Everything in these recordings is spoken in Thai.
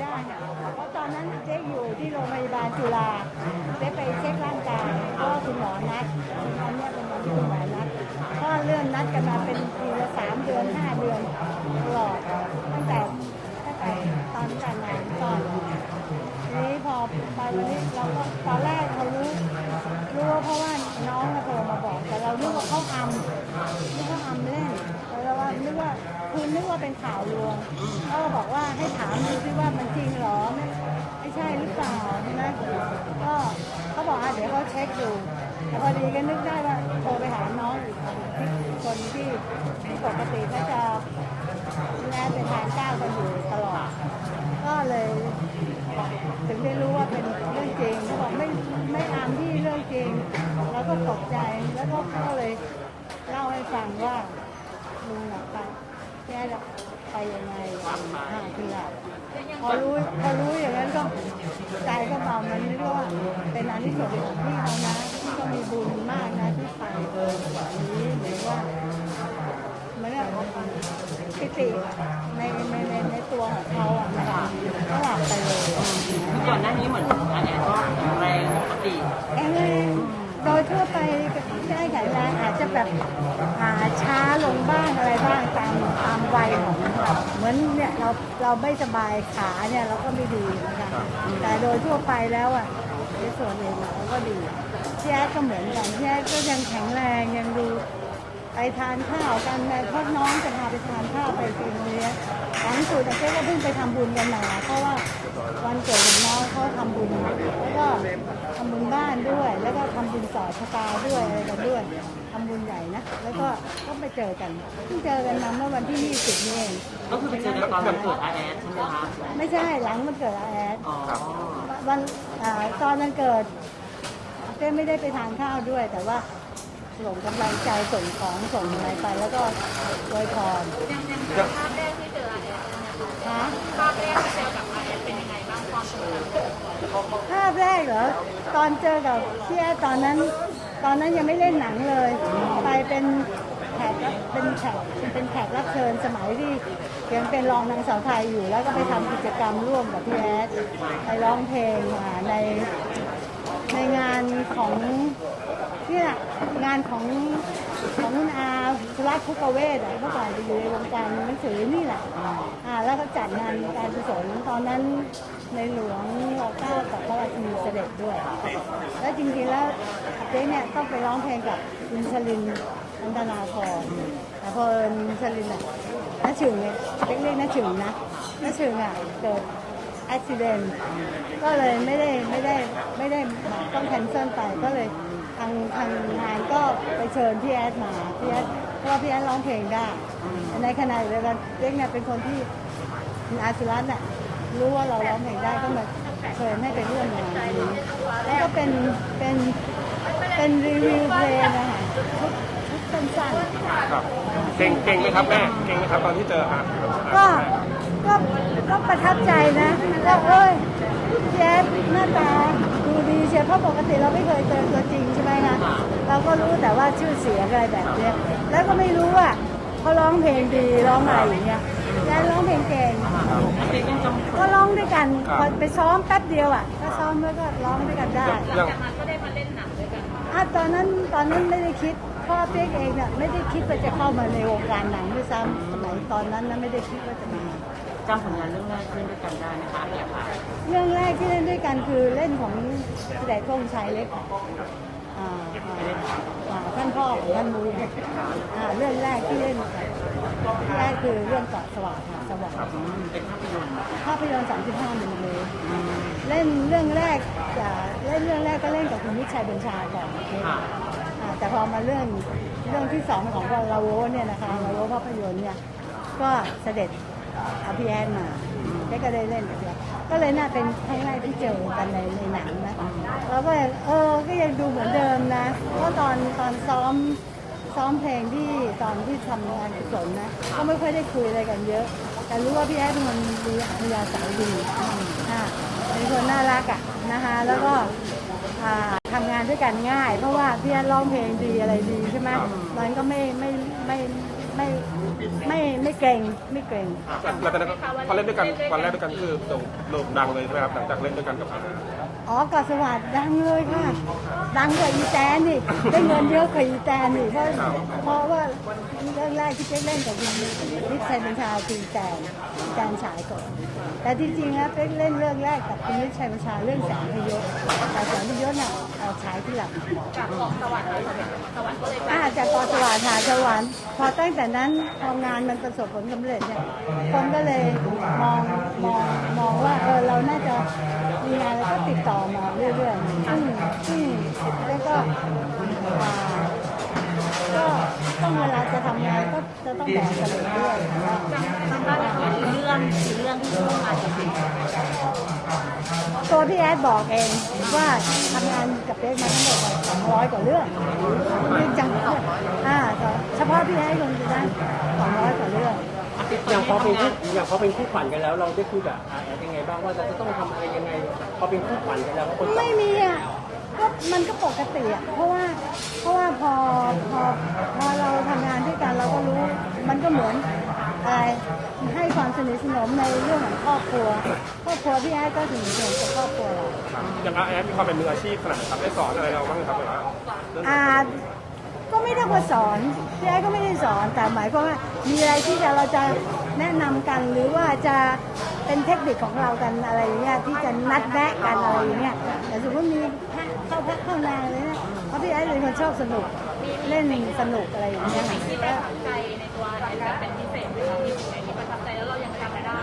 ได้ค่ะเพราะตอนนั้นเจ๊อยู่ที่โรงพยาบาลจุฬาเจ๊ไปเช็คร่างกายเพราะว่าคุณหมอนัดวันนี้เป็นวันที่คุณหมอนัดก็เลื่อนนัดกันมาเป็นปีละสามเดือนห้าเดือนตลอดตั้งแต่ตั้งแต่ตอนแต่งงานก่อนนี้พอไปวันนี้เราก็ตอนแรกเรารู้รู้ว่าเพราะว่าน้องมาโทรมาบอกแต่เรานึกว่าเขาอำนึกว่าอำเล่นแล้วว่านึกว่า คือนึกว่าเป็นข่าวลวงก็บอกว่าให้ถามดูซิว่ามันจริงหรอไม่ไม่ใช่หรือเปล่าใช่ไหมก็เขาบอกอะเดี๋ยวเขาเช็คดูแต่พอดีก็นึกได้ว่าโทรไปหาน้องอีกที่คนที่ที่ปกติก็จะแลไปทานข้าวกันอยู่ตลอด ก็เลยถึงได้รู้ว่าเป็นเรื่องจริงเขาบอกไม่ไม่อามที่เรื่องจริง แล้วก็ตกใจแล้วก็ก็เลยเล่าให้ฟังว่าลุงหลับไป แกหลับไปยังไงห้าคือหลับพอรู้พอรู้อย่างนั้นก็ใจก็เบามันนึกว่าเป็นอันที่ส่วนของพี่เขานะที่ก็มีบุญมากนะที่ไปเออแบบนี้หรือว่าเหมือนกับปิติในในในในตัวของเขาอะนะคะก็หลับไปเลยก่อนหน้านี้เหมือนอันเนี้ก็แข็งแรงปกติแข็งแรงโดยทั่วไป ช่แข็งแรงอาจจะแบบอาช้าลงบ้างอะไรบ้างตามตามวัยของเราเหมือนเนี่ยเราเราไม่สบายขาเนี่ยเราก็ไม่ดีเหมือนกันแต่โดยทั่วไปแล้วอะในส่วนเองเราก็ดีพี่แอดก็เหมือนกันพี่แอดก็ยังแข็งแรงยังดู ไปทานข้าวกันแม่พ่อน้องจะพาไปทานข้าวไปกินเนี้ยหลังสุดแต่เจ๊ก็เพิ่งไปทำบุญกันมาเพราะว่าวันเกิดของน้องเขาทำบุญแล้วก็ทำบุญบ้านด้วย แล้วก็ทำบุญต่อชะตาด้วยอะไรกันด้วยทำบุญใหญ่นะแล้วก็ก็ไปเจอกันเพิ่งเจอกันมาเมื่อวันที่ 20นี่เองก็คือไปเจอกันตอนวันเกิดอาแอดใช่ไหมคะไม่ใช่หลังมันเกิดอาแอดอ๋อวันอ่าตอนมันเกิดเจ๊ไม่ได้ไปทานข้าวด้วยแต่ว่า ส่งกำลังใจส่งของส่งอะไรไปแล้วก็อวยพรภาพแรกที่เจออาแอดฮะภาพแรกที่เจอกับอาแอดเป็นยังไงบ้างความทรงจำภาพแรกเหรอตอนเจอกับพี่แอดตอนนั้น ตอนนั้นยังไม่เล่นหนังเลย ไปเป็นแขกรับเป็นแขกเป็นแขกรับเชิญสมัยที่ยังเป็นรองนางสาวไทยอยู่ แล้วก็ไปทำกิจกรรมร่วมกับพี่แอดไปร้องเพลงอ่าในในงานของเนี่ย งานของของคุณอาสุรัตน์คุกเวศอะเมื่อก่อนจะอยู่ในวงการหนังสือนี่แหละอ่าแล้วก็จัดงานการกุศลตอนนั้นในหลวงรอเก้ากับพระราชินีเสด็จด้วย แล้วจริงๆแล้วเจ๊เนี่ยต้องไปร้องเพลงกับอินชลินอันตนาครแต่พออินชลินอะน้าฉึงเนี่ยเรียกเรียกน้าฉึงนะน้าฉึงอะเกิดอุบิเหตุก็เลยไม่ได้ไม่ได้ไม่ได้มาต้องแคนเซิลไปก็เลยทางทางงานก็ไปเชิญพี่แอดมาพี่แอดเพราะว่าพี่แอดร้องเพลงได้ ในขณะเดียวกันเล็กเนี่ยเป็นคนที่คุณอาสุรัตน์น่ะรู้ว่าเราร้องเพลงได้ก็มาเชิญให้ไปร่วมงานนี้แล้วก็เป็นเป็นเป็นรีวิวเพลงนะคะชุดชุดสั้นครับเก่งเก่งไหมครับแม่เก่งไหมครับตอนที่เจออะๆก็ก็ก็ประทับใจนะแล้วเอ้ย แจ๊ดหน้าตาดูดีเชียวเพราะปกติเราไม่เคยเจอตัวจริงใช่ไหมคะเราก็รู้แต่ว่าชื่อเสียงอะไรแบบเนี้ยแล้วก็ไม่รู้ว่าเขาร้องเพลงดีร้องอะไรอย่างเงี้ยแจ๊ดร้องเพลงเก่งเด็กยังจำก็ร้องด้วยกันพอไปซ้อมแป๊บเดียวอะก็ซ้อมแล้วก็ร้องด้วยกันได้เรื่องจากนั้นก็ได้มาเล่นหนังด้วยกันอะตอนนั้นตอนนั้นไม่ได้คิดเพ่อเป๊กเองเนี่ยไม่ได้คิดว่าจะเข้ามาในวงการหนังด้วยซ้ำสมัยตอนนั้นนะไม่ได้คิดว่าจะมา จำผลงานเรื่องแรกที่เล่นด้วยกันได้ไหมคะอาแอดค่ะเรื่องแรกที่เล่นด้วยกันคือเล่นของแสดงพงษ์ชัยเล็กอ่าอ่าอ่าท่านพ่อของท่านมูลอ่าเรื่องแรกที่เล่นกันแรกคือเรื่องเกาะสว่างหาดสว่างอืมเป็นภาพยนตร์ภาพยนตร์35มิลลิเมตรเล่นเรื่องแรกจะเล่นเรื่องแรกก็เล่นกับคุณมิตรชัยบัญชาก่อนค่ะอ่าแต่พอมาเรื่องเรื่องที่สองของเราโวเนี่ยนะคะเราโวภาพยนตร์เนี่ยก็เสด็จ อาพีแอนมาแกก็ได้เล่นกับเราก็เลยน่าเป็นครั้งแรกที่เจอกันในในหนังนะเราก็ยังเออก็ยังดูเหมือนเดิมนะเพราะตอนตอนซ้อมซ้อมเพลงที่ตอนที่ทำงานกุศลนะก็ไม่ค่อยได้คุยอะไรกันเยอะ แต่รู้ว่าพี่แอดเป็นคนดีอัธยาศัยดีอ่าเป็นคนน่ารักอะนะคะแล้วก็อ่าทำงานด้วยกันง่าย เพราะว่าพี่แอนร้องเพลงดีอะไรดีใช่ไหมมันก็ไม่ไม่ไม่ ไม่ไม่ไม่เกรงไม่เกรงแล้วตอนนั้นพอเล่นด้วยกันวันแรกด้วยกันคือโด่งโด่งดังเลยใช่ไหมครับหลังจากเล่นด้วยกันกับอาร์ตอ๋อกอดสวัสดิ์ดังเลยค่ะ ดังกว่าอีแตนนี่ได้เงินเยอะกว่าอีแตนนี่เพราะเพราะว่าเรื่องแรกที่เจ๊เล่นกับคุณนิชัยบัญชาคืออีแตนอีแตนฉายก่อน แต่ที่จริงแล้วเป๊กเล่นเรื่องแรกกับคุณนิชัยบัญชาเรื่องแสงพยศแต่แสงพยศน่ะเอ่อฉายที่หลังจากเกาะสวรรค์เลยสวรรค์ก็เลยอาจากกอสวรรค์หาสวรรค์พอตั้งแต่นั้นพองานมันประสบผลสำเร็จเนี่ยคนก็เลยมองมองมองว่าเออเราน่าจะมีงานแล้วก็ติดต่อมาเรื่อยๆซึ่งซึ่งแล้วก็อ่าก็ จะต้องแบกกันเลยด้วยว่าทางด้านนี้คือเรื่องคือเรื่องที่ร่วมานกับพี่ตัวพี่แอดบอกเองว่าทำงานกับเป๊กมาทั้งหมดสองร้อยกว่าเรื่องจริงจังอ่าเฉพาะพี่แอดคงจะได้สองร้อยกว่าเรื่องอย่างพอเป็นอย่างพอเป็นคู่ขวัญกันแล้วเราได้คุยกับอาแอดยังไงบ้างว่าเราจะต้องทำอะไรยังไง พอเป็นคู่ขวัญกันแล้วคนไม่มีอะ ก็มันก็ปกติอะเพราะว่าเพราะว่าพอพอพอเราทำงานด้วยกันเราก็รู้มันก็เหมือนอะไรให้ความสนิทสนมในเรื่องของครอบครัว ครอบครัวพี่แอดก็สนิทสนมกับครอบครัวเรา อย่างอาร์ตมีความเป็นมืออาชีพขนาดไหนครับได้สอนอะไรเราบ้างไหมครับแบบว่าเรื่องอ่าก็ไม่ได้ว่าสอนพี่แอดก็ไม่ได้สอนแต่หมายความว่ามีอะไรที่จะเราจะแนะนำกันหรือว่าจะเป็นเทคนิคของเรากันอะไรอย่างเงี้ยที่จะนัดแนะกันอะไรอย่างเงี้ยแต่สมมติมีพระ เข้าพักเข้านางเลยนะเพราะพี่แอดเป็นคนชอบสนุกเล่นสนุกอะไรอย่างเงี้ยที่ประทับใจในตัวแอนแบบเป็นพิเศษไหมคะที่ไหนที่ประทับใจแล้วเรายังจำได้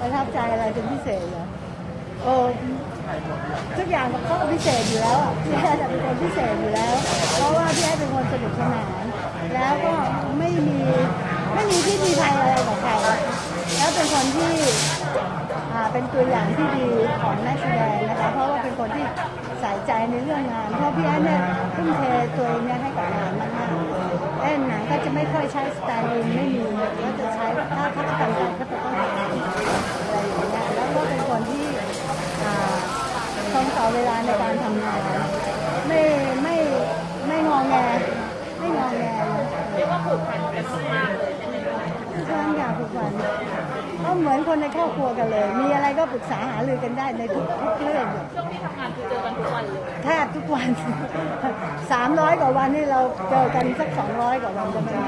ประทับใจอะไรเป็นพิเศษเหรอโอ้ทุกอย่างมันก็พิเศษอยู่แล้วอะพี่แอดเป็นคนพิเศษอยู่แล้ว เพราะว่าพี่แอดเป็นคนสนุกสนานแล้วก็ไม่มีไม่มีที่มีภัยอะไรกับใครแล้วเป็นคนที่อ่าเป็นตัวอย่างที่ดีของนักแสดงนะคะเพราะว่าเป็นคนที่ ใส่ใจในเรื่องงาน เพราะพี่แอดเนี่ยทุ่มเทตัวเองเนี่ยให้กับงานมากๆเล่นหนังก็จะไม่ค่อยใช้สไตล์อินไม่มีก็จะใช้ถ้าถ้าทำกันก็จะต้องอะไรอย่างเงี้ยแล้วก็เป็นคนที่อ่าตรงต่อเวลาในการทำงานไม่ไม่ไม่งอแงไม่งอแงเรียกว่าผูกพันกันมากๆเลยใช่ไหมคะทุกครั้งอย่างทุกวัน ก็เหมือนคนในครอบครัวกันเลย มีอะไรก็ปรึกษาหารือกันได้ในทุกทุกเรื่องเลยช่วงที่ทำงานคือเจอกันทุกวันเลยแทบทุกวัน สามร้อยกว่าวันนี่เราเจอกันสักสองร้อยกว่าวันก็ไม่ได้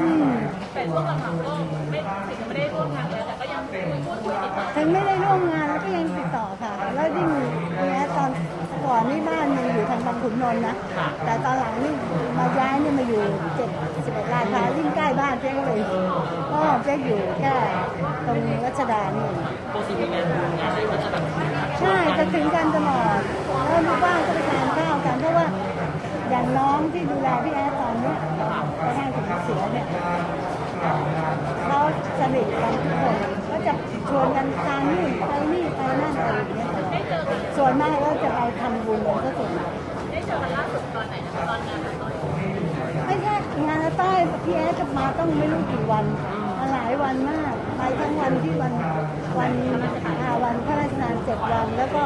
อืมแต่ช่วงหลังๆก็ไม่ถึงจะไม่ได้ร่วมงานแล้วแต่ก็ยังคุยพูดคุยติดต่อถึงไม่ได้ร่วมงานแล้วก็ยังติดต่อค่ะ แล้วยิ่งแม้ตอนก่อนนี่บ้านมันอยู่ทางบางขุนนนท์นะ แต่ตอนหลังนี่มาย้ายนี่มาอยู่เจ็ดสิบเอ็ดลาดพร้าวยิ่งใกล้บ้านเจ๊ก็เลย ก็เจ๊อยู่แค่ตรงรัชดานี่ปกติมีงานงานอะไรก็จะแบบใช่จะถึงกันตลอดแล้วลูกบ้านก็ไปทานข้าวกันเพราะว่าอย่างน้องที่ดูแลพี่แอดตอนเนี้ยกระทั่งถึงเสียเนี่ยเขาสนิทกันทุกคนก็จะชวนกันทานนู่นไปนี่ไปนั่นอะไรอย่างเงี้ยตลอดส่วนมากก็จะไปทำบุญกันก็ส่วนใหญ่ได้เจอกันล่าสุดตอนไหนนะคะตอนงานตอนไม่ใช่งานอาต้อยพี่แอดจะมาต้องไม่รู้กี่วันมาหลาย วันมาก ไปทั้งวันที่วันวันอ่าวันพระราชทานเจ็ดวัน แล้วก็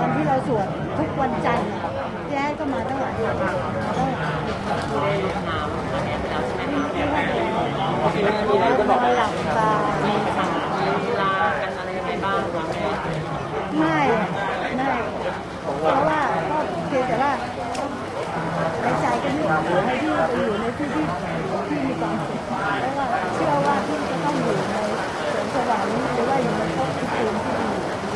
วันที่เราสวดทุกวันจันทร์อะพี่แอดก็มาตั้งหลายวันมาตั้วได้ลงนามอันแล้วใช่ไหมครับพอทีนี้มีอะไรจะบอกหลับตา มีค่ะมีลากันอะไรยังไงบ้างคะแม่ ไม่ไม่เพราะว่าก็เพียงแต่ว่าในใจก็นึกให้พี่ไปอยู่ในที่ที่ที่มีความสุขแล้วก็เชื่อว่าพี่จะต้องอยู่ในสวนสวรรค์หรือว่าอยู่ในภพที่ภูมิที่ดี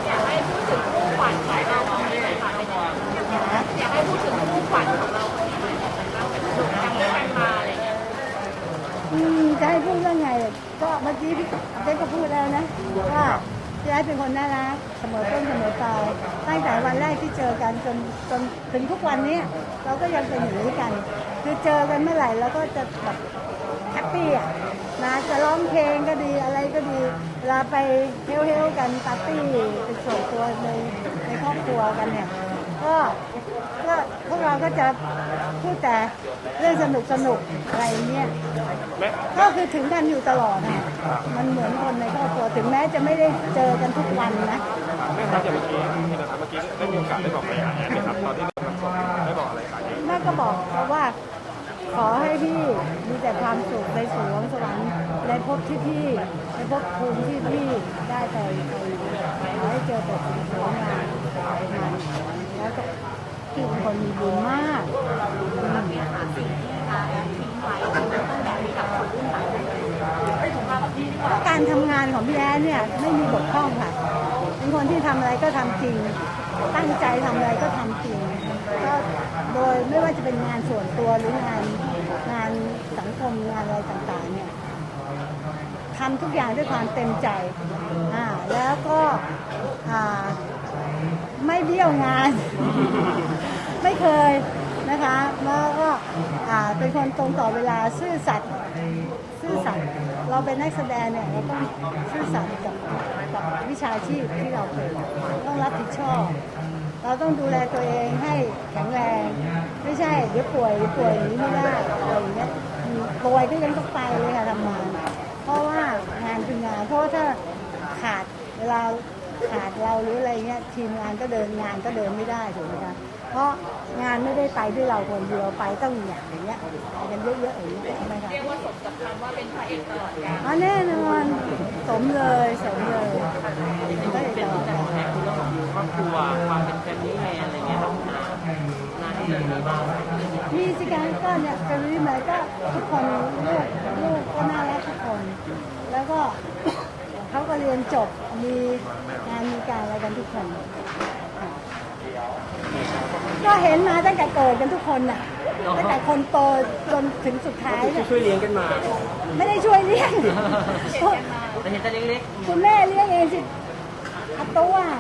อยากให้พูดถึงคู่ขวัญของเราคนนี้หน่อยค่ะเป็นยังไง นะ อยากให้พูดถึงคู่ขวัญของเราคนนี้หน่อยค่ะเป็นยังไงบ้างเป็นกันมาอะไรเงี้ย อืมจะให้พูดเรื่องไง ก็ เมื่อกี้พี่เจ๊ก็พูดแล้วนะว่าพี่ไอ้เป็นคนน่ารักเสมอต้นเสมอปลายตั้งแต่วันแรกที่เจอกันจนจนถึงทุกวันนี้เราก็ยังเป็นอย่างนี้กัน คือเจอกันเมื่อไหร่เราก็จะแบบแฮปปี้อะนะจะร้องเพลงก็ดีอะไรก็ดีเวลาไปเฮลเฮลกันปาร์ตี้เป็นส่วนตัวในในครอบครัวกันเนี่ยก็ก็พวกเราก็จะพูดแต่เรื่องสนุกสนุกอะไรเงี้ยแม่ก็คือถึงกันอยู่ตลอดอะ มันเหมือนคนในครอบครัวถึงแม้จะไม่ได้เจอกันทุกวันนะแม่ครับอย่างเมื่อกี้ที่นะครับเมื่อกี้ได้มีโอกาสได้บอกอะไรไหมครับตอนที่เริ่มรับสอนได้บอกอะไรอาร์ตแม่ก็บอกเขาว่า ขอให้พี่มีแต่ความสุขในสวงสวรรค์ในภพที่พี่ในภพภูมิที่พี่ได้ไปไปขอให้เจอแต่สิ่งสวยงามมันแล้วก็พี่เป็นคนมีบุญมาก การทำงานของพี่แอนเนี่ยไม่มีบกพร่องค่ะ เป็นคนที่ทำอะไรก็ทำจริง ตั้งใจทำอะไรก็ทำจริง ก็โดยไม่ว่าจะเป็นงานส่วนตัวหรืองานงานสังคมงานอะไรต่างๆเนี่ยทำทุกอย่างด้วยความเต็มใจ อ่า แล้วก็ อ่า ไม่เบี้ยวงาน ไม่เคย นะคะแล้วก็เป็นคนตรงต่อเวลาซื่อสัตย์ซื่อสัตย์เราเป็นนักแสดงเนี่ยเราต้องซื่อสัตย์กับกับวิชาชีพที่เราเป็นต้องรับผิดชอบ เราต้องดูแลตัวเองให้แข็งแรง ไม่ใช่เดี๋ยวป่วยป่วยอย่างนี้ไม่ได้อะไรอย่างเงี้ยป่วยก็ยังต้องไปเลยค่ะทำงานเพราะว่างานคืองาน เพราะว่าถ้าขาดเวลาขาดเราหรืออะไรเงี้ยทีมงานก็เดินงานก็เดินไม่ได้ถูกไหมคะ เพราะงานไม่ได้ไปด้วยเราคนเดียวไปต้องอย่างเงี้ยไปกันเยอะๆอย่างเงี้ยใช่ไหมคะเรียกว่าสมกับคำว่าเป็นพระเอกตลอดกาลอ๋อแน่นอนสมเลยสมเลยเป็นก็เป็นจะแต่แท็กเรื่องของครอบครัวความเป็นแฟมิลี่แมนอะไรเงี้ยครับหน้าที่แบบนี้บ้างมีสิการก็เนี่ยเป็นวิมัยก็ทุกคนลูกลูกก็น่ารักทุกคน แล้วก็เขาก็เรียนจบมีงานมีการอะไรกันทุกคน ก็เห็นมาตั้งแต่เกิดกันทุกคนน่ะตั้งแต่คนโตจนถึงสุดท้ายที่เนี่ยช่วยเลี้ยงกันมาไม่ได้ช่วยเลี้ยงแต่เห็นแต่เล็กคุณแม่เลี้ยงเองสิอาตู้อะ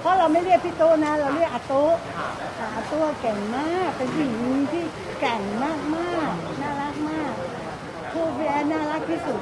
เพราะเราไม่เรียกพี่ตู้นะ เราเรียกอาตู้อ่าอาตู้เก่งมาก เป็นผู้หญิงที่แกร่งมากมากๆน่ารักมากพูดพี่แอนน่ารักที่สุด